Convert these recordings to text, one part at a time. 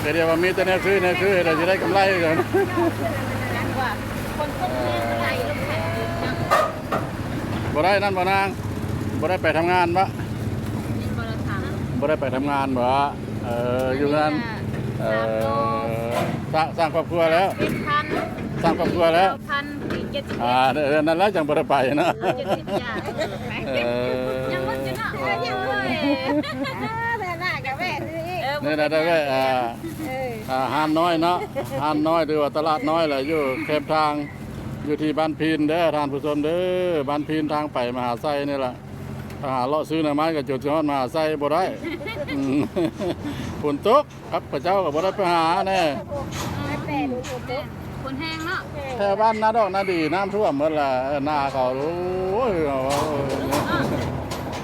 เดี๋ยวว่ามีแต่แนวซื้อแนวซื้อเราจะได้กำไรกันนั้นว่าคนคนนี้ใส่ลูกแข็งอยู่นั่งบ่ได้นั่นบ่นางบ่ได้ไปทำงานบ่กินบริษัทบ่ได้ไปทำงานบ่เอออยู่งานเออสร้างสร้างครอบครัวแล้วเป็นพันสร้างครอบครัวแล้วพันสี่เจ็ดสิบอ่าเดือนนั้นแล้วจังบ่ได้ไปนะเจ็ดสิบอย่างเออยังมันจะน่ะเออยังเลย นี่นะได้แว่อ่าเอออ่าห้านน้อยเนาะห้านน้อยหรือว่าตลาดน้อยแหละอยู่แคมทางอยู่ที่บ้านพีนเด้อท่านผู้ชมเด้อบ้านพีนทางไปมหาไซนี่แหละถ้าหาเลาะซื้อหน่อไม้กับจุดยอดมหาไซบ่ได้อืมฝนตกครับพระเจ้าก็บ่ได้ไปหาแน่ไม่แปลดูถูกตุ๊กคนแห้งเนาะแถวบ้านนาดอกนาดีน้ำท่วมหมดละเออหน้าเขาโอ้ยเอาเอา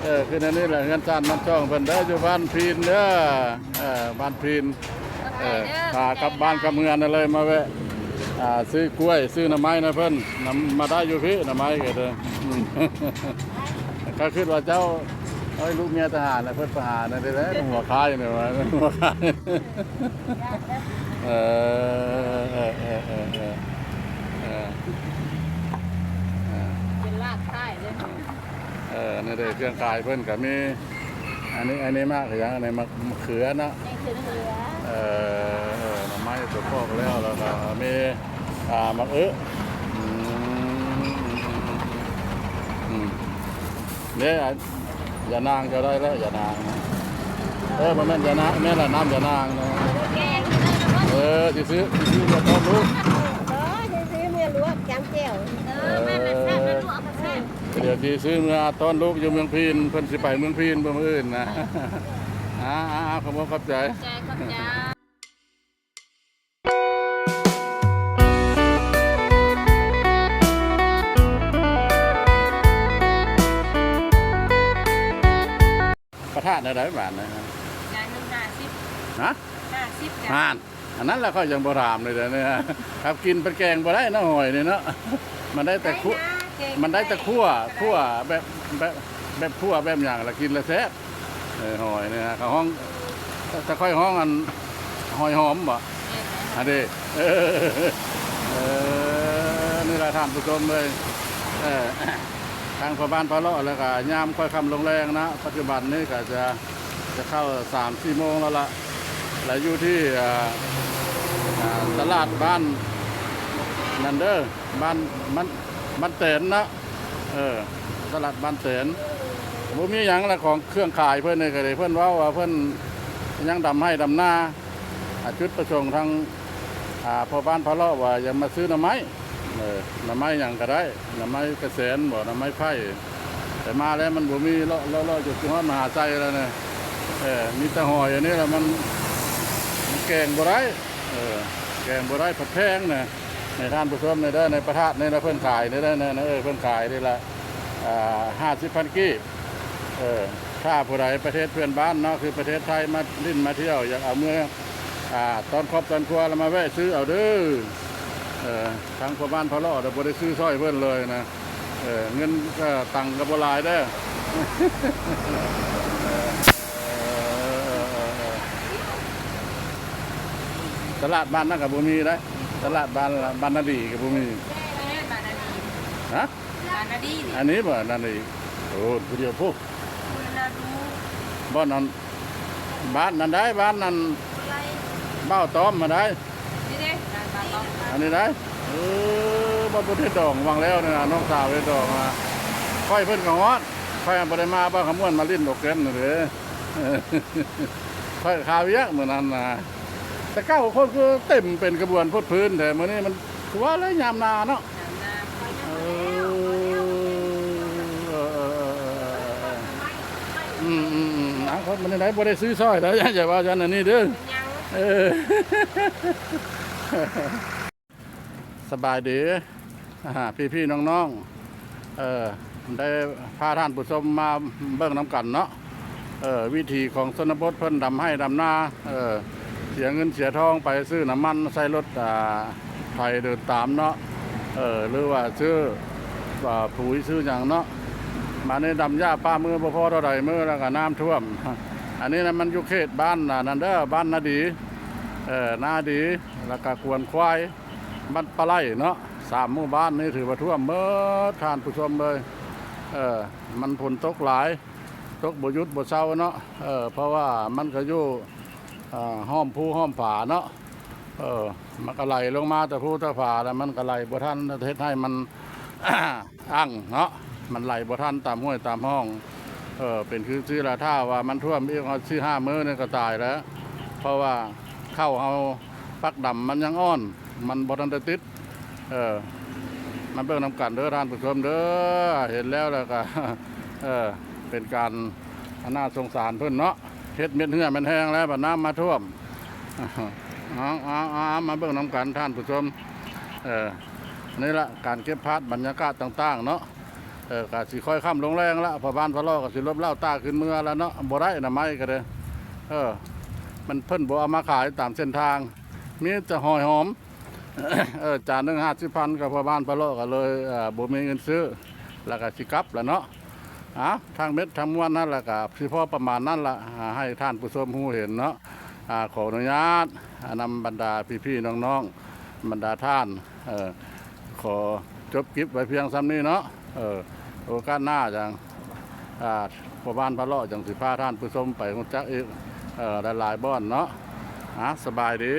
เออคืออันนี้แหละเงินจานน้ำช่องเพิ่นเด้ออยู่บ้านพีนเด้อเออบ้านพีนเออพากลับบ้านกลับเมืองนั่นเลยมาแวะอ่าซื้อกล้วยซื้อหน่อไม้นะเพิ่นนำมาได้อยู่พี่หน่อไม้ก็เด้ออืมก็คิดว่าเจ้าเอ้ยลูกเมียทหารนะเพิ่นทหารนั่นได้แล้วหัวคายเนี่ยว่าหัวคายเออเออเออเออเออเออเออเป็นลาดใต้เลย เออนี่เด้อเครื่องกายเพิ่นก็มี อันนี้อันนี้มากคือหยังอันนี้มะมะเขือเนาะในคือเหลือเอ่อเอ่อหน่อไม้ตัวพอกแล้วแล้วก็มีอ่ามะเอ๊ะอืมอืมเนี่ยอย่านางจะได้แล้วอย่านางนะเออมันแม่นอย่านางแม่นละน้ำอย่านางนะแกงเออสิซื้อสิซื้อมาต้มลูกเออจะซื้อเมื่อลวกจำเจียวเออแม่ เดี๋ยวสิซื้อเมื่อต้นลูกอยู่เมืองพีนเพิ่นสิไปเมืองพีนเมืองอื่นนะอ่าอ่าขอบคุณขอบใจใจขอบใจประทานอะไรบ้านนะฮะงานหนึ่งห้าสิบฮะห้าสิบห่านอันนั้นแหละเขายังบ่ถามเลยเด้อเนี่ยครับกินเป็นแกงบ่ได้นะหอยนี่เนาะมันได้แต่คั่ว มันได้แต่คั่วคั่วแบบแบบแบบคั่วแบบอย่างละกินละแซ่บเออหอยเนี่ยฮะเขาห้องจะค่อยห้องอันหอยหอมบ่อันนี้เออเออนี่ละท่านผู้ชมเลยเออทางพอบ้านพอเลาะแล้วก็ยามค่อยคำลงแรงนะ ปัจจุบันนี้ก็จะจะเข้าสามสี่โมงแล้วล่ะแล้วอยู่ที่อ่าอ่าตลาดบ้านนันเดอร์บ้านมัน บ้านเตนนะเออตลาดบ้านเตนบ่มีหยังละของเครื่องขายเพื่อนนี่ก็เลยเพื่อนว่าว่าเพื่อนยังดำให้ดำหน้าจุดประสงทางอาพอบ้านพอเลาะว่าอย่ามาซื้อหน่อไม้เออหน่อไม้หยังก็ได้หน่อไม้กระแสนบ่หน่อไม้ไผ่แต่มาแล้วมันบ่มีเลาะเลาะจุดที่ฮอดมหาไซแล้วเนี่ยเออมีต่หอยอันนี้แหละมันแกงบ่ได้เออแกงบ่ได้ผัดแพงนะ ในท่านผู้ชมในเด้อในประทาดในนะเพิ่อนขายในเด้อในนะเออเพิ่อนขายนี่ละห้าสิบพันกีบเออถ้าผู้ใดประเทศเพื่อนบ้านเนาะคือประเทศไทยมาลิ้นมาเที่ยวอยากเอาเมื่ออ่าตอนครอบตอนครัวเรามาแวะซื้อเอาเด้อเออทางพ่อบ้านพ่อล่อเราบ่ได้ซื้อสร้อยเพิ่อนเลยนะเออเงินก็ตังค์ก็บ่หลายเด้อตลาดบ้านนั่นกับบุมีได้ ตลาดบ้านบ้านนาดีกับบุมีบานาดีฮะบานาดีอันนี้บ่นาดีโอ้ผู้เดียวพวกบ้านนั้นบ้านนั้นได้บ้านนั้นเบ้าต้อมมาได้อันนี้ได้เออบ้านพุทธดองวางแล้วนี่นะน้องสาวได้ดองมาค่อยเพิ่นก็ฮอดค่อยบ่ได้มาบ้านขมวนมาลิ้นดอกเกินน่ะเด้อเออค่อยข่าวเยอะเหมือนนั้นนะ แต่เก้าคนก็เต็มเป็นกระบวนพดพื้นแต่มื้อนี้มันคือว่าแล้วยามนาเนาะน้ำน้ำเออเออเออเออเอออืมอืมอืมเอาเขามันไหนบ่ได้ซื้อสร้อยแล้วอย่าว่าฉันอันนี้เด้อยังเออสบายดีพี่าพี่ๆน้องๆเออได้พาท่านผู้ชมมาเบิ่งน้ำกันเนาะเออวิธีของชนบทเพิ่นดำให้ดำนาเออเสียเงินเสียทองไปซื้อน้ำมันใส่รถอ่าไฟเดินตามเนาะเออหรือว่าซื้อาปุ๋ยซื้ออย่างเนาะมาในดำหญ้าป้ามือบ่พอเท่าใดมือแล้วก็น้ำท่วม อันนี้นะมันอยู่เขตบ้านนันเด้อบ้านนาดีเออนาดีแล้วก็กวนควายบ้านปลาไหลเนาะสามหมู่บ้านนี่ถือว่าท่วมเมื่อทานผู้ชมเลยเออมันฝนตกหลาย ตกบ่หยุดบ่เศร้าเนาะเออเพราะว่ามันก็อยู่ ห้อมผู้ห้อมผาเนาะเออมันก็ไหลลงมาแต่ผู้แต่ผาแล้วมันก็ไหลบ่ทันเฮ็ดให้มันอั้งเนาะมันไหลบ่ทันตามห้วยตามห้องเออเป็นคือซื้อละถ้าว่ามันท่วมอีกเอาซื้อห้ามื้อนี่ก็ตายแล้ว เพราะว่าเข้าเอาปักดำมันยังอ่อน มันบ่ทันได้ติดเออมันเบิ่งนำกันเด้อท่านผู้ชมเด้อเห็นแล้วแล้วก็เออเป็นการน่าสงสารเพิ่นเนาะ เฮ็ดเม็ดเหือมันแห้งแล้วบัดน้ำมาท่วมอ๋ออ๋ออ๋อมาเบิ่งนำกันท่านผู้ชมเออนี่ละการเก็บภาพบรรยากาศต่างๆ เนาะเออกาสิค่อยค่ำลงแรงละพอบ้านพอลอก็สิลบเล่าตาขึ้นเมื่อแล้วเนาะบ่ได้นะไม้ก็เด้อเออ มันเพิ่นบ่เอามาขายตามเส้นทาง มีแต่หอยหอมเออจานหนึ่งห้าสิบพันกับพอบ้านพะโลก็เลยเอ่อบ่มีเงินซื้อ แล้วก็สิกลับแล้วเนาะ อะทางเม็ดทางมวนนั่นแหละก็สิพอประมาณนั้นละอ่าให้ท่านผู้ชมผู้เห็นเนาะอาขออนุญาตนำบรรดาพี่ๆน้องๆบรรดาท่านเออขอจบคลิปไว้เพียงซ้ำนี้เนาะเออโอกาสหน้าจังอาพ่อบ้านพระโลาะจังสิพาท่านผู้ชมไปรู้จักอีกเออหลายๆบ้อนเนาะอะสบายดี